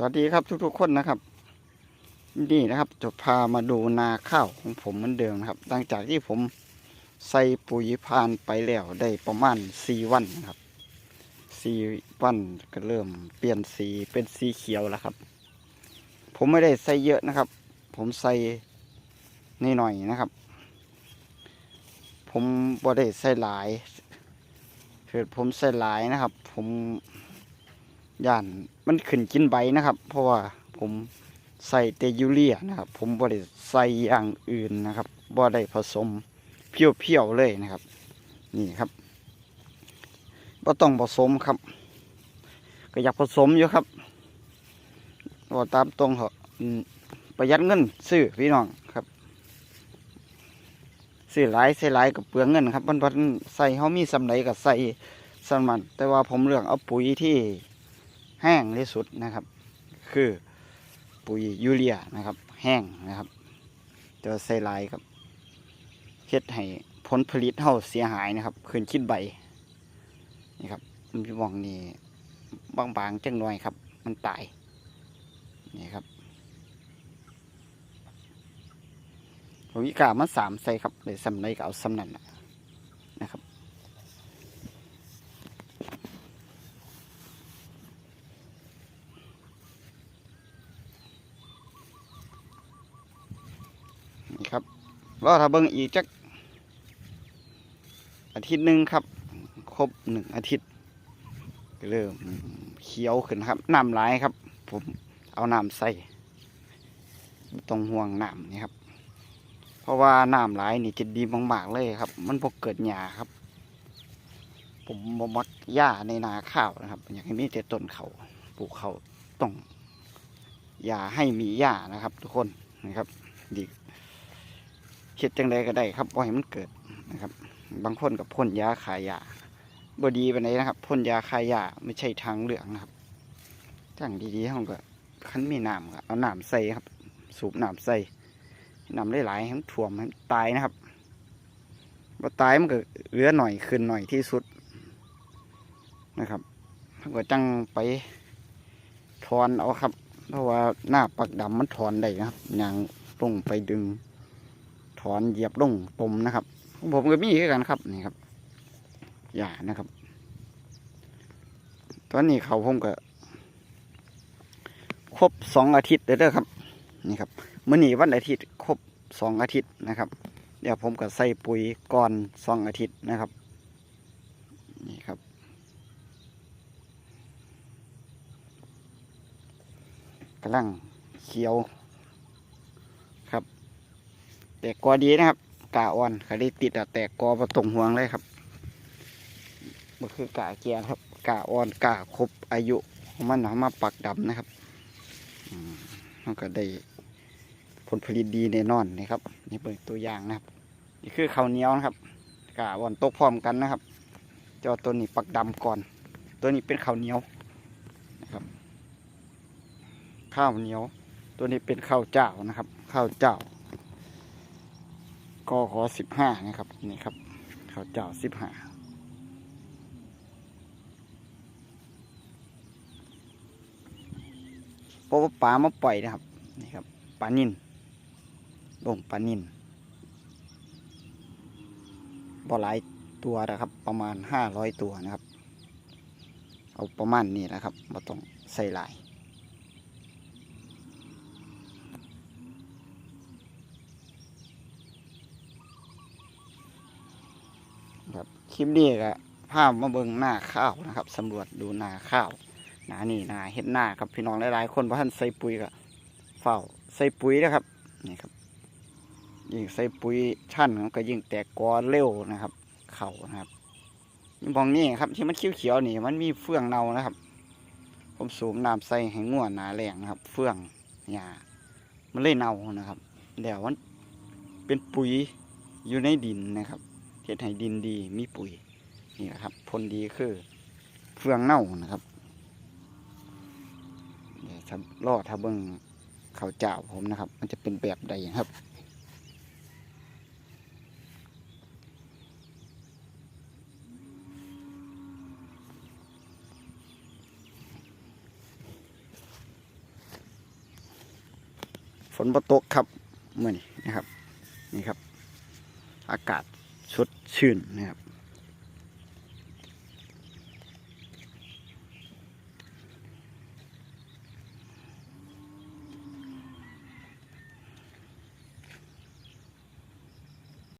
สวัสดีครับทุกๆคนนะครับนี่นะครับจะพามาดูนาข้าวของผมเหมือนเดิมนะครับหลังจากที่ผมใส่ปุ๋ยพานไปแล้วได้ประมาณสี่วันนะครับสี่วันก็เริ่มเปลี่ยนสีเป็นสีเขียวแล้วครับ ผมไม่ได้ใส่เยอะนะครับ ผมใส่นิดหน่อยนะครับ ผมบ่ได้ใส่หลายคือผมใส่หลายนะครับ ผม ย่านมันขึ้นกินใบนะครับ เพราะว่าผมใส่เตยูเรียนะครับ ผมบ่ได้ใส่อย่างอื่นนะครับบ่ได้ผสมเพียวๆเลยนะครับ นี่ครับบ่ต้องผสมครับ ก็อยากผสมอยู่ครับว่าตามตรงเหอะอืมประหยัดเงินซื้อพี่น้องครับซื้อหลายใส่หลายกับเปลืองเงินครับวันวันใส่เขามีสำไรกับใส่สมันแต่ว่าผมเลือกเอาปุ๋ยที่ แห้งที่สุดนะครับ คือปุ๋ยยูเรียนะครับ แห้งนะครับแตัวาใส่ลายครับเฮ็ดให้ผลผลิตเฮาเสียหายนะครับขึ้นคิดใบนี่ครับมันมองนี่บางๆจังหน่อยครับ มันตายนี่ครับผมวิกามาสามใส่ครับเลยสำไรก็เอาสำนันน่ะนะครับ นี่ครับ ว่าถ้าเบิ่งอีกจักอาทิตย์หนึ่งครับ ครบหนึ่งอาทิตย์เริ่มเขียวขึ้นครับน้ำหลายครับ ผมเอาน้ำใส่ต้องห่วงน้ำนี่ครับ เพราะว่าน้ำหลายนี่จะดีมากๆเลยครับ มันพกเกิดหญ้าครับ ผมบมักหญ้าในนาข้าวนะครับ อยากให้มีแต่ต้นเขาปลูกเขาต้องอย่าให้มีหญ้านะครับ ทุกคนนะครับ ดี คิดจังใดก็ได้ครับว่าให้มันเกิดนะครับ บางคนกับพ่นยาขายยาบดีไปไหนนะครับพ่นยาขายยาไม่ใช่ทางเลือกนะครับทางดีๆเขาก็คันมีน้ำก็เอาน้ำใส่ครับ สูบน้ำใส่นำได้หลายให้ถ่วมให้มันตายนะครับว่าตายมันก็เหลือหน่อยขึ้นหน่อยที่สุดนะครับถ้าก็จังไปถอนเอาครับ เพราะว่าหน้าปักดำมันถอนได้นะครับยางลงไปดึง ถอนเหยียบลงปมนะครับผมก็มีกันครับนี่ครับอย่านะครับ ตอนนี้เขาผมก็ครบสองอาทิตย์แล้วเด้อครับนี่ครับมื่อนี้วันอาทิตย์ครบสองอาทิตย์นะครับ เดี๋ยวผมก็ใส่ปุ๋ยก่อนสองอาทิตย์นะครับนี่ครับ กำลังเขียว แต่กอดีนะครับกาอ่อนขาได้ติดอะแต่กอประตรงห่วงเลยครับมันคือกาเกียร์ครับกาอ่อนกาครบอายุของมันเอามาปักดำนะครับมันก็ได้ผลผลิตดีแน่นอนนะครับ นี่เป็นตัวอย่างนะครับ นี่คือข้าวเหนียวนะครับกะวันตกพร้อมกันนะครับเจ้าตัวนี้ปักดำก่อน ตัวนี้เป็นข้าวเหนียวนะครับ ข้าวเหนียว ตัวนี้เป็นข้าวเจ้านะครับ ข้าวเจ้า กขอสิบห้านะครับ นี่ครับ เขาเจ้าสิบห้าเพราะว่าปลามาปล่อยนะครับ นี่ครับปลานินลงปลานินบ่หลายตัวนะครับ ประมาณห้าร้อยตัวนะครับ เอาประมาณนี้นะครับมาต้องใส่ลาย ครับ คลิปนี้ก็ภาพมาเบิงหน้าข้าวนะครับสำรวจดูหน้าข้าวหนานี่นาเห็ดหน้าครับพี่น้องหลายๆคนเพราะท่านใส่ปุ๋ยก็เฝ้าใส่ปุ๋ยนะครับนี่ครับยิ่งใส่ปุ๋ยชั้นก็ยิ่งแตกกอเร็วนะครับ เข่านะครับมองนี่ครับที่มันเขียวๆนี่ มันมีเฟื่องเนานะครับ ผมสูบน้ำใส่ให้ง่วนหนาแรงนะครับ เฟื่องหญ้ามันเลยเน่านะครับเดี๋ยวมันเป็นปุ๋ยอยู่ในดินนะครับ เฮ็ดให้ดินดีมีปุ๋ยนี่แหละครับผลดีคือเฟื่องเน่านะครับเดี๋ยวถ้ารอดถ้าเบิ่งข้าวเจ้าผมนะครับ มันจะเป็นแบบใดครับนฝนบ่ตกครับเมื่อนี้นะครับ นี่ครับ อากาศ สดชื่นนะครับ